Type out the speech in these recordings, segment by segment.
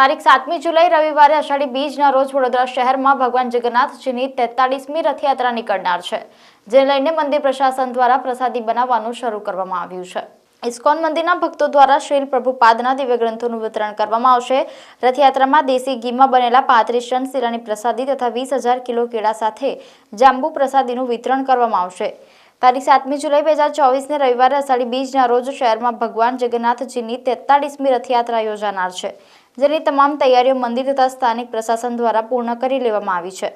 તારીખ સાતમી જુલાઈ, રવિવારે અષાઢી બીજના રોજ વડોદરા શહેરમાં ભગવાન જગન્નાથજીની તેતાળીસમી રથયાત્રા નીકળનાર છે જે લઈને મંદિર પ્રશાસન દ્વારા પ્રસાદી બનાવવાનું શરૂ કરવામાં આવ્યું છે. ઇસ્કોન મંદિરના ભક્તો દ્વારા શ્રીલ પ્રભુપાદના દિવ્ય ગ્રંથોનું વિતરણ કરવામાં આવશે. રથયાત્રામાં દેશી ઘીમાં બનેલા પાંત્રીસ ટન શીરાની પ્રસાદી તથા વીસ હજાર કિલો કેળા સાથે જાંબુ પ્રસાદીનું વિતરણ કરવામાં આવશે. તારીખ સાતમી જુલાઈ બે હજાર ચોવીસને રવિવારે અષાઢી બીજના રોજ શહેરમાં ભગવાન જગન્નાથજીની તેતાળીસમી રથયાત્રા યોજાનાર છે, જેની તમામ તૈયારીઓ મંદિર તથા સ્થાનિક પ્રશાસન દ્વારા પૂર્ણ કરી લેવામાં આવી છે.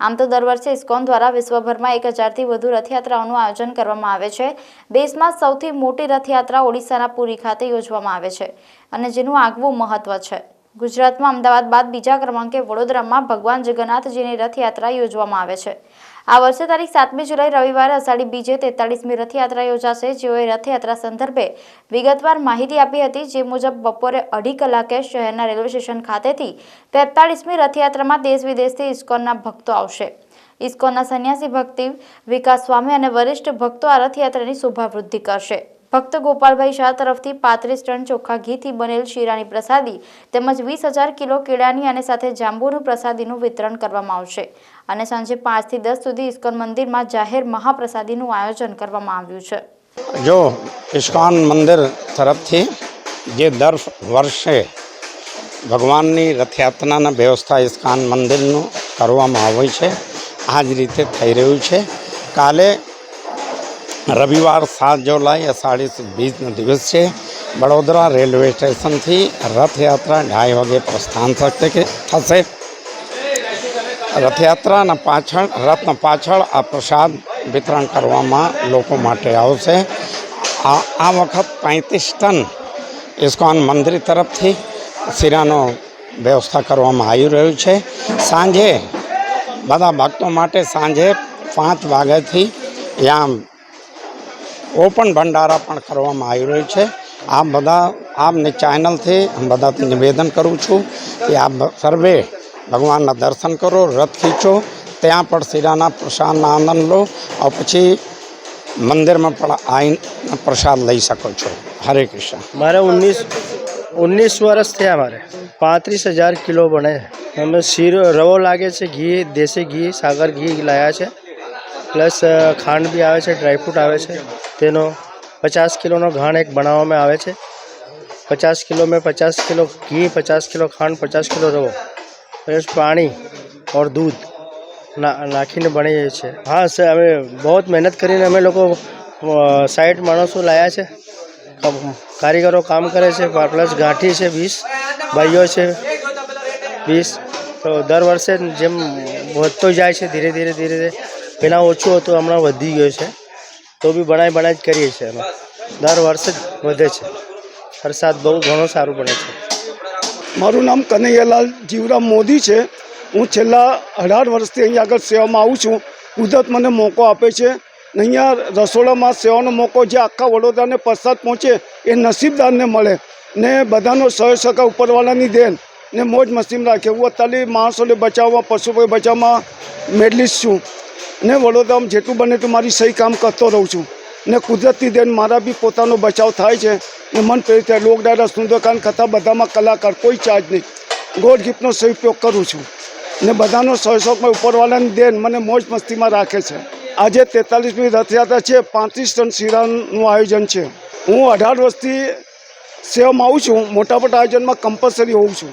આમ તો દર વર્ષે ઇસ્કોન દ્વારા વિશ્વભરમાં એક હજારથી વધુ રથયાત્રાઓનું આયોજન કરવામાં આવે છે. દેશમાં સૌથી મોટી રથયાત્રા ઓડિશાના પુરી ખાતે યોજવામાં આવે છે અને જેનું આગવું મહત્વ છે. ગુજરાતમાં અમદાવાદ બાદ બીજા ક્રમાંકે વડોદરામાં ભગવાન જગન્નાથજીની રથયાત્રા યોજવામાં આવે છે. આ વર્ષે તારીખ સાતમી જુલાઈ રવિવારે અષાઢી બીજે તેતાળીસમી રથયાત્રા યોજાશે. જેઓએ રથયાત્રા સંદર્ભે વિગતવાર માહિતી આપી હતી, જે મુજબ બપોરે અઢી કલાકે શહેરના રેલવે સ્ટેશન ખાતેથી તેતાળીસમી રથયાત્રામાં દેશ વિદેશથી ઇસ્કોનના ભક્તો આવશે. ઇસ્કોનના સંન્યાસી ભક્તિ વિકાસ સ્વામી અને વરિષ્ઠ ભક્તો આ રથયાત્રાની શોભાવૃદ્ધિ કરશે. ભક્ત ગોપાલભાઈ શાહ તરફથી પાંત્રીસ ટન ચોખ્ખા ઘીથી બનેલ શીરાની પ્રસાદી તેમજ વીસ હજાર કિલો કેળાની અને સાથે જાંબુનું પ્રસાદીનું વિતરણ કરવામાં આવશે. અને સાંજે પાંચથી દસ સુધી ઇસ્કોન મંદિરમાં જાહેર મહાપ્રસાદીનું આયોજન કરવામાં આવ્યું છે. જો ઇસ્કોન મંદિર તરફથી જે દર વર્ષે ભગવાનની રથયાત્રાના વ્યવસ્થા ઇસ્કોન મંદિરનું કરવામાં આવે છે, આ જ રીતે થઈ રહ્યું છે. કાલે રવિવાર સાત જુલાઈ અષાઢી બીજનો દિવસ છે. વડોદરા રેલવે સ્ટેશનથી રથયાત્રા ઢાઈ વાગે પ્રસ્થાન થશે રથયાત્રાના પાછળ, રથના પાછળ આ પ્રસાદ વિતરણ કરવામાં લોકો માટે આવશે. આ આ વખત પાંત્રીસ ટન ઇસ્કોન મંદિર તરફથી શીરાનો વ્યવસ્થા કરવામાં આવી રહ્યું છે. સાંજે બધા ભક્તો માટે સાંજે પાંચ વાગ્યાથી ત્યાં ઓપન ભંડારા પણ કરવામાં આવી રહ્યું છે. આમ બધા આપની ચેનલથી બધાથી નિવેદન કરું છું કે આપ સર્વે ભગવાનના દર્શન કરો, રથ ખીંચો, ત્યાં પણ શિરાના પ્રસાદના આનંદ લો અને પછી મંદિરમાં પણ આવીને પ્રસાદ લઈ શકો છો. હરે કૃષ્ણ. મારે ઓગણીસ ઓગણીસ વર્ષ થયા મારે. પાંત્રીસ હજાર કિલો બને. અમે શીરો, રવો લાગે છે, ઘી, દેશી ઘી, સાગર ઘી લાયા છે. પ્લસ ખાંડ બી આવે છે, ડ્રાયફ્રૂટ આવે છે. તેનો પચાસ કિલોનો ઘાણ એક બનાવવામાં આવે છે. પચાસ કિલો મેં પચાસ કિલો ઘી, પચાસ કિલો ખાંડ, પચાસ કિલો રવો. પ્લસ પાણી ઓર દૂધ નાખીને બનાવીએ છીએ. હા, સર, અમે બહુ મહેનત કરીને અમે લોકો સાઈઠ માણસો લાયા છે. કારીગરો કામ કરે છે. પ્લસ ગાંઠી છે વીસ, ભાઈઓ છે વીસ. તો દર વર્ષે જેમ વધતો જાય છે ધીરે ધીરે ધીરે ધીરે. પહેલાં ઓછું હતું, હમણાં વધી ગયું છે. તો બી બનાવી બનાવી જ કરીએ છીએ અમે દર વર્ષે જ વધે છે. વરસાદ બહુ ઘણો સારું બને છે. મારું નામ કનૈયાલાલ જીવરામ મોદી છે. હું છેલ્લા અઢાર વર્ષથી અહીંયા આગળ સેવામાં આવું છું. કુદરત મને મોકો આપે છે. અહીંયા રસોડામાં સેવાનો મોકો જે આખા વડોદરાને પ્રસાદ પહોંચે એ નસીબદારને મળે. ને બધાનો સહ સકા ઉપરવાળાની દેન. ને મોજ મસ્તીમ રાખે. હું અત્યારે માણસોને બચાવવા પશુઓ બચાવવામાં મેડલિસ્ટ છું. ને વડોદરામાં જેટલું બને તો મારી સહી કામ કરતો રહું છું. ને કુદરતી દેન મારા બી પોતાનો બચાવ થાય છે. ને મન પ્રેરિત થાય. લોકડાયરા સુંદરકાંડ કથા બધામાં કલાકાર કોઈ ચાર્જ નહીં. ગોડ ગિફ્ટનો સહી ઉપયોગ કરું છું. ને બધાનો સહયોગમાં ઉપરવાળાની દેન મને મોજ મસ્તીમાં રાખે છે. આજે તેતાલીસમી રથયાત્રા છે. પાંત્રીસ ટન શીરાનું આયોજન છે. હું અઢાર વર્ષથી સેવામાં આવું છું. મોટા મોટા આયોજનમાં કમ્પલસરી હોઉં છું.